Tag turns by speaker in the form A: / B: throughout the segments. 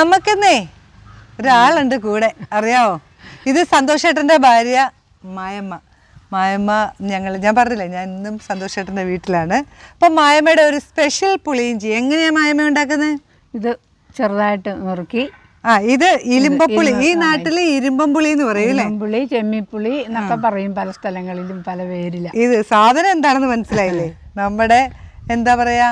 A: നമുക്കെന്നേ ഒരാളുണ്ട് കൂടെ അറിയാവോ? ഇത് സന്തോഷേട്ടന്റെ ഭാര്യ മായമ്മ. മായമ്മ ഞങ്ങൾ ഞാൻ പറഞ്ഞില്ലേ ഞാൻ ഇന്നും സന്തോഷേട്ടന്റെ വീട്ടിലാണ്. അപ്പം മായമ്മയുടെ ഒരു സ്പെഷ്യൽ പുളിയിഞ്ചി എങ്ങനെയാണ് മായമ്മ ഉണ്ടാക്കുന്നത്
B: ഇത് ചെറുതായിട്ട് നുറുക്കി.
A: ആ ഇത് ഇരുമ്പപ്പുളി ഈ നാട്ടിൽ ഇരുമ്പംപുളി എന്ന് പറയും
B: പുളി ചെമ്മിപ്പുളി എന്നൊക്കെ പറയും പല സ്ഥലങ്ങളിലും പല പേരില.
A: ഇത് സാധനം എന്താണെന്ന് മനസ്സിലായില്ലേ? നമ്മുടെ എന്താ പറയാ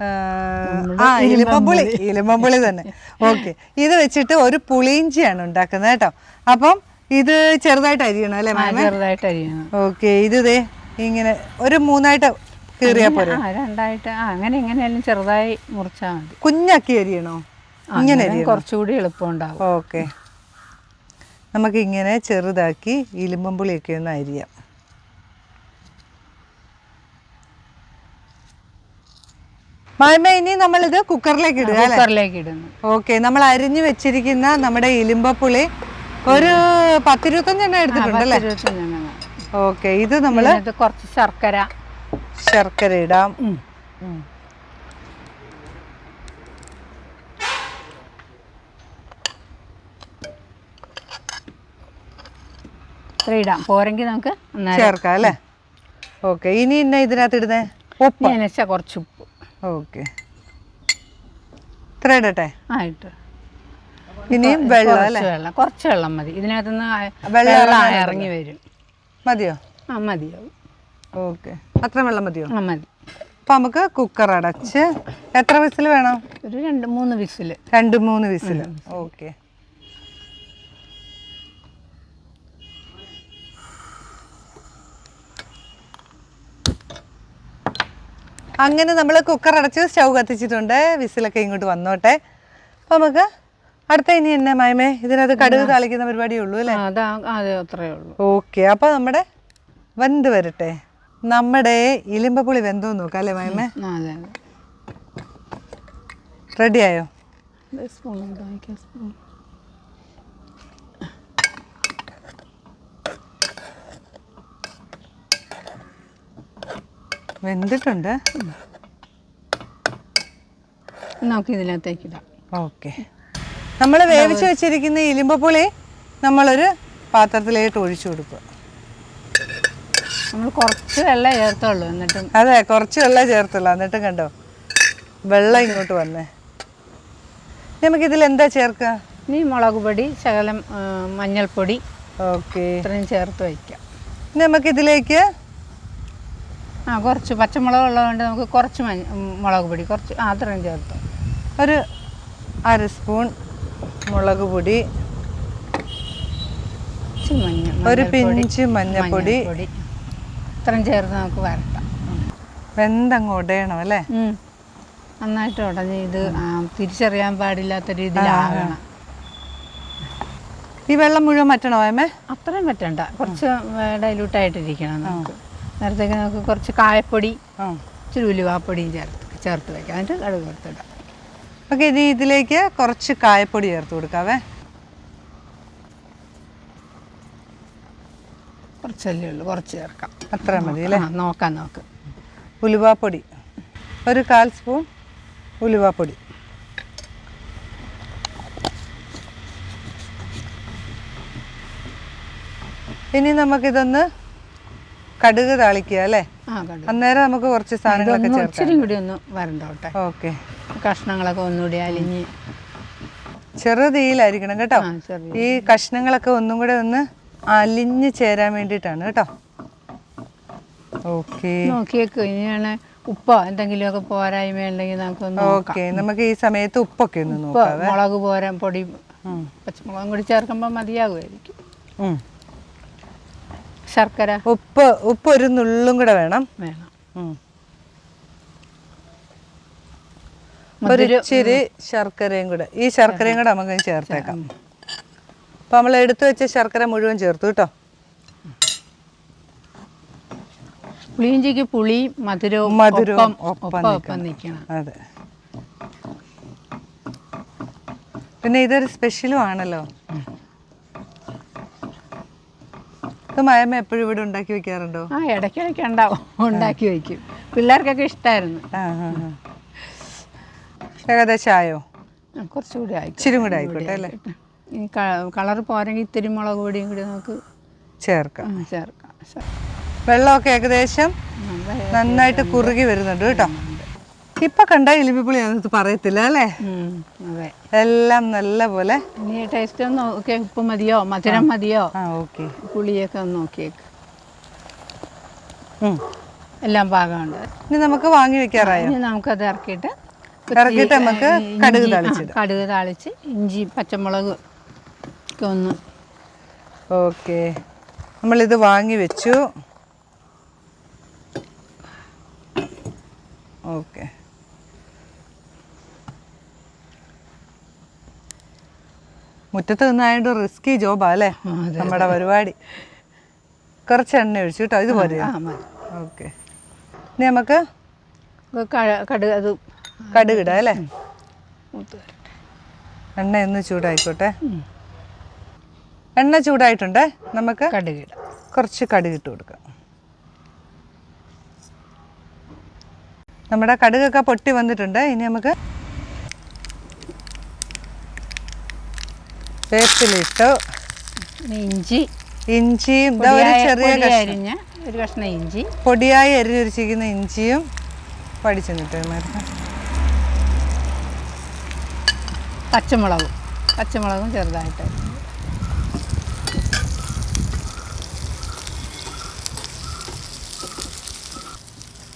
A: ആ, ഇലിമ്പുളി ഇലിമ്പുളി തന്നെ. ഓക്കെ. ഇത് വെച്ചിട്ട് ഒരു പുളിയിഞ്ചിയാണ് ഉണ്ടാക്കുന്നത് കേട്ടോ. അപ്പം ഇത് ചെറുതായിട്ട് അരിയണം അല്ലേ മാമ?
B: ചെറുതായിട്ട് അരിയണം.
A: ഓക്കെ. ഇത് ഇതേ ഇങ്ങനെ ഒരു മൂന്നായിട്ട് കീറിയാ പോരെ?
B: രണ്ടായിട്ട് അങ്ങനെ ഇങ്ങനെയാലും ചെറുതായി മുറിച്ചാൽ മതി.
A: കുഞ്ഞാക്കി അരിയണോ? ഇങ്ങനെ
B: കുറച്ചുകൂടി
A: എളുപ്പം
B: കുറച്ചുകൂടി എളുപ്പമുണ്ടാവും
A: ഓക്കെ. നമുക്ക് ഇങ്ങനെ ചെറുതാക്കി ഇലിമ്പുളിയൊക്കെ ഒന്ന് അരിയാം. മായ്മ ഇനി നമ്മളിത് കുക്കറിലേക്ക് ഇടുക
B: കുക്കറിലേക്ക് ഇടുന്നു.
A: ഓക്കെ നമ്മൾ അരിഞ്ഞു വെച്ചിരിക്കുന്ന നമ്മുടെ ഇലിമ്പപ്പുളി ഒരു പത്തിരുപത്തഞ്ചെണ്ണം എടുത്തിട്ടുണ്ടല്ലേ. ഓക്കെ ഇത് നമ്മൾ
B: കുറച്ച് ശർക്കര.
A: ശർക്കര ഇടാം.
B: ഇത്ര ഇടാം. പോരെങ്കിൽ നമുക്ക്
A: ചേർക്കാം അല്ലേ? ഓക്കെ ഇനി ഇന്ന ഇതിനകത്ത് ഇടുന്നേ? ഉപ്പ്.
B: കുറച്ച് ഉപ്പ്
A: ഓക്കെ. ഇത്ര ഇടട്ടെ?
B: ആ ഇട്ട്.
A: ഇനിയും വെള്ളം അല്ലേ?
B: വെള്ളം കുറച്ച് വെള്ളം മതി. ഇതിനകത്തുനിന്ന്
A: വെള്ളം
B: ഇറങ്ങി വരും.
A: മതിയോ?
B: ആ മതിയാവും.
A: ഓക്കെ. അത്ര വെള്ളം മതിയോ?
B: ആ മതി.
A: അപ്പം നമുക്ക് കുക്കർ അടച്ച് എത്ര വിസിൽ വേണം?
B: ഒരു രണ്ട് മൂന്ന് വിസിൽ
A: രണ്ട് മൂന്ന് വിസിൽ ഓക്കെ. അങ്ങനെ നമ്മൾ കുക്കർ അടച്ച് സ്റ്റൗ കത്തിച്ചിട്ടുണ്ട്. വിസിലൊക്കെ ഇങ്ങോട്ട് വന്നോട്ടെ. അപ്പോൾ നമുക്ക് അടുത്ത ഇനി എന്നെ മയമേ ഇതിനകത്ത് കടുക് താളിക്കുന്ന പരിപാടിയേ ഉള്ളൂ അല്ലേ?
B: അതാ അത് അത്രേ ഉള്ളൂ.
A: ഓക്കെ അപ്പോൾ നമ്മുടെ വെന്ത് വരട്ടെ. നമ്മുടെ ഇലിമ്പപ്പുളി വെന്തോ നോക്കാം അല്ലേ മയമേ റെഡിയായോ
B: സ്പൂൺ കൂടെ ഒഴിക്കാം, സ്പൂൺ.
A: വെന്തിട്ടുണ്ട്.
B: നമുക്ക് ഇതിനകത്തേക്ക് ഇടാം.
A: ഓക്കെ. നമ്മൾ വേവിച്ച് വെച്ചിരിക്കുന്ന ഇലിമ്പപ്പുളി നമ്മളൊരു പാത്രത്തിലേക്ക് ഒഴിച്ചു കൊടുക്കുക.
B: നമ്മൾ കുറച്ച് വെള്ളം ചേർത്തുള്ളൂ എന്നിട്ടും.
A: അതെ കുറച്ച് വെള്ളം ചേർത്തുള്ളൂ. എന്നിട്ടും കണ്ടോ? വെള്ളം ഇങ്ങോട്ട് വന്നേ. നമുക്ക് ഇതിൽ എന്താ ചേർക്കുക?
B: ഇനി മുളക് പൊടി ശകലം മഞ്ഞൾപ്പൊടി
A: ഓക്കെ.
B: ഇത്രയും ചേർത്ത് വയ്ക്കാം.
A: നമുക്ക് ഇതിലേക്ക്
B: ആ കുറച്ച് പച്ചമുളക് ഉള്ളതുകൊണ്ട് നമുക്ക് കുറച്ച് മഞ്ഞ മുളക് പൊടി കുറച്ച് ആ അത്രയും ചേർത്തു.
A: ഒരു അര സ്പൂൺ മുളക് പൊടി ഒരു പിഞ്ച് മഞ്ഞപ്പൊടി
B: ഇത്രയും ചേർത്ത് നമുക്ക് വരട്ടാം.
A: വെന്തങ്ങ് ഉടയണം അല്ലേ?
B: നന്നായിട്ട് ഉടഞ്ഞ് ഇത് തിരിച്ചറിയാൻ പാടില്ലാത്ത രീതിയിലാകണം
A: ഈ വെള്ളം മുഴുവൻ വറ്റണോ അമ്മേ?
B: അത്രയും പറ്റണ്ട കുറച്ച് ഡൈലൂട്ടായിട്ടിരിക്കണം നമുക്ക്. നേരത്തേക്ക് നമുക്ക് കുറച്ച് കായപ്പൊടി
A: ആ.
B: ഇച്ചിരി ഉലുവാപ്പൊടിയും ചേർത്ത് ചേർത്ത് വെക്കാം. എന്നിട്ട് കടുക് വറുത്തിടാം
A: ഓക്കെ ഇനി ഇതിലേക്ക് കുറച്ച് കായപ്പൊടി ചേർത്ത് കൊടുക്കാവേ.
B: കുറച്ചല്ലേ ഉള്ളൂ കുറച്ച് ചേർക്കാം.
A: അത്ര മതി അല്ലേ?
B: നോക്കാം നോക്ക്.
A: ഉലുവാപ്പൊടി. ഒരു കാൽ സ്പൂൺ ഉലുവാപ്പൊടി. ഇനി നമുക്കിതൊന്ന് കടുക് താളിക്കുക അല്ലേ? അന്നേരം നമുക്ക് കുറച്ച് സാധനങ്ങളൊക്കെ ചേർക്കാം.
B: കൂടി ഒന്ന് വരണ്ടോട്ടെ?
A: ഓക്കെ.
B: കഷ്ണങ്ങളൊക്കെ ഒന്നുകൂടി അലിഞ്ഞ്.
A: ചെറു തീയിലായിരിക്കണം കേട്ടോ ഈ കഷ്ണങ്ങളൊക്കെ ഒന്നും കൂടെ ഒന്ന് അലിഞ്ഞ് ചേരാൻ വേണ്ടിട്ടാണ് കേട്ടോ. ഓക്കെ.
B: നോക്കിയേക്ക് ഇനിയാണ് ഉപ്പോ എന്തെങ്കിലുമൊക്കെ പോരായ്മ ഉണ്ടെങ്കിൽ
A: ഓക്കെ നമുക്ക് ഈ സമയത്ത് ഉപ്പൊക്കെ ഒന്ന് നോക്കാം
B: മുളക് പോരാൻ പൊടി പച്ചമുളകും കൂടി ചേർക്കുമ്പോൾ മതിയാകുമായിരിക്കും. ശർക്കര.
A: ഉപ്പ് ഉപ്പ് ഒരു നുള്ളും കൂടെ വേണം.
B: വേണം.
A: ഒരു ഇച്ചിരി ശർക്കരയും കൂടെ. ഈ ശർക്കരയും കൂടെ നമുക്ക് ചേർത്തേക്കാം. അപ്പൊ നമ്മൾ എടുത്തു വെച്ച ശർക്കര മുഴുവൻ ചേർത്തു കേട്ടോ.
B: പുളിയിഞ്ചിക്ക് പുളി മധുരവും
A: മധുരവും
B: ഒപ്പം നിൽക്കണം.
A: അതെ. പിന്നെ ഇതൊരു സ്പെഷ്യലും ആണല്ലോ. ഇത് മയമ്മ എപ്പോഴും ഇവിടെ ഉണ്ടാക്കി വെക്കാറുണ്ടോ?
B: ആ ഇടയ്ക്കിടയ്ക്ക് ഉണ്ടാവും. ഉണ്ടാക്കി വയ്ക്കും പിള്ളേർക്കൊക്കെ ഇഷ്ടമായിരുന്നു.
A: ഏകദേശം ആയോ?
B: കുറച്ചുകൂടി ആയി
A: ഇച്ചിരി കൂടെ ആയിക്കോട്ടെ അല്ലേ?
B: ഇനി കളർ പോരെങ്കിൽ ഇത്തിരി മുളക് പൊടിയും കൂടി നമുക്ക്
A: ചേർക്കാം.
B: ചേർക്കാം.
A: വെള്ളമൊക്കെ ഏകദേശം നന്നായിട്ട് കുറുകി വരുന്നുണ്ട് കേട്ടോ. ഇപ്പൊ കണ്ട ഇലിമ്പിപ്പുളി ഞാനത് പറയത്തില്ല അല്ലേ?
B: അതെ.
A: എല്ലാം നല്ല പോലെ.
B: ഇനി ടേസ്റ്റ് ഒന്ന് നോക്കിയാൽ ഉപ്പ് മതിയോ മധുരം മതിയോ?
A: ആ ഓക്കെ.
B: പുളിയൊക്കെ ഒന്ന് നോക്കിയേക്ക്. എല്ലാം പാകമുണ്ട്.
A: ഇനി നമുക്ക് വാങ്ങി വെക്കാറായോ?
B: ഇനി നമുക്കത് ഇറക്കിയിട്ട്
A: ഇറക്കിയിട്ട് നമുക്ക് കടുക് താളിച്ച്
B: കടുക് താളിച്ച് ഇഞ്ചി പച്ചമുളക് ഒക്കെ ഒന്ന്
A: ഓക്കെ. നമ്മളിത് വാങ്ങി വെച്ചു. ഓക്കെ. മുറ്റത്ത് നിന്നായത് റിസ്കി ജോബാ അല്ലേ? നമ്മുടെ പരിപാടി. കുറച്ച് എണ്ണ ഒഴിച്ചു കേട്ടോ ഇത്
B: പോലെ
A: ഓക്കെ ഇനി നമുക്ക്
B: കടുക് അത്
A: കടുകിടാം അല്ലേ. എണ്ണ ഒന്ന് ചൂടായിക്കോട്ടെ. എണ്ണ ചൂടായിട്ടുണ്ട്? നമുക്ക്
B: കടുകിടാം
A: കുറച്ച് കടുക് ഇട്ട് കൊടുക്കാം. നമ്മുടെ കടുകൊക്കെ പൊട്ടി വന്നിട്ടുണ്ട്. ഇനി നമുക്ക് വേപ്പിലിട്ടു
B: ഇഞ്ചി.
A: ഇഞ്ചിയും ഇതാ ഒരു ചെറിയ
B: അരിഞ്ഞ ഒരു കഷ്ണം ഇഞ്ചി.
A: പൊടിയായി അരിഞ്ഞൊരിച്ചിരിക്കുന്ന ഇഞ്ചിയും പഠിച്ചെന്നിട്ട്
B: പച്ചമുളകും. പച്ചമുളകും ചെറുതായിട്ട്.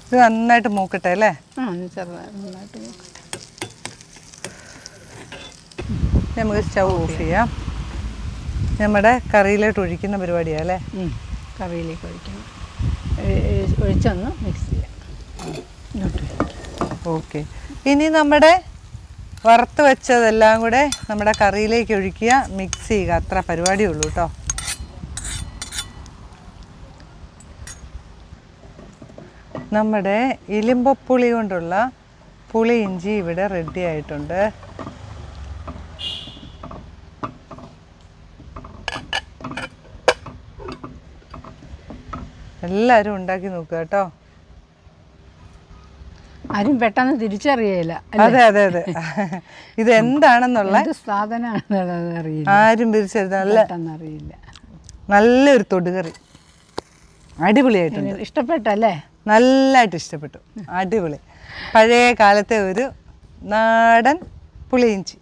A: ഇത് നന്നായിട്ട് മൂക്കട്ടെ അല്ലേ?
B: ചെറുതായിട്ട് നന്നായിട്ട് നോക്കട്ടെ
A: ഇനി നമുക്ക് സ്റ്റൗ ഓഫ് ചെയ്യാം. നമ്മുടെ കറിയിലോട്ട് ഒഴിക്കുന്ന പരിപാടിയാണ് അല്ലേ?
B: കറിയിലേക്ക് ഒഴിക്കണം. ഒഴി- ഒഴി- ഒഴിച്ചൊന്ന് മിക്സ് ചെയ്യാം.
A: ഓക്കെ ഇനി നമ്മുടെ വറുത്ത് വെച്ചതെല്ലാം കൂടെ നമ്മുടെ കറിയിലേക്ക് ഒഴിക്കുക മിക്സ് ചെയ്യുക. അത്ര പരിപാടിയുള്ളൂ കേട്ടോ നമ്മുടെ ഇലിമ്പപ്പുളി കൊണ്ടുള്ള പുളി ഇഞ്ചി ഇവിടെ റെഡി ആയിട്ടുണ്ട്. എല്ലാവരും ഉണ്ടാക്കി നോക്കുക കേട്ടോ.
B: ആരും പെട്ടെന്ന് തിരിച്ചറിയില്ല
A: അതെ അതെ അതെ. ഇത് എന്താണെന്നുള്ള
B: സാധനമാണെന്നുള്ളത്
A: ആരും
B: തിരിച്ചറിയില്ല അറിയില്ല.
A: നല്ലൊരു തൊടുകറി. അടിപൊളിയായിട്ടുണ്ട്.
B: ഇഷ്ടപ്പെട്ടല്ലേ?
A: നല്ലതായിട്ട് ഇഷ്ടപ്പെട്ടു. അടിപൊളി. പഴയ കാലത്തെ ഒരു നാടൻ പുളിയിഞ്ചി.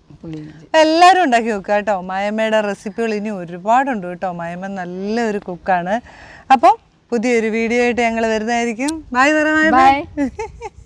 A: എല്ലാവരും ഉണ്ടാക്കി നോക്കുക കേട്ടോ. മായമ്മയുടെ റെസിപ്പികൾ ഇനി ഒരുപാടുണ്ട് കേട്ടോ. മായമ്മ നല്ലൊരു കുക്കാണ് അപ്പം പുതിയൊരു വീഡിയോ ആയിട്ട് ഞങ്ങൾ വരുന്നതായിരിക്കും. ബൈ പറ
B: ബൈ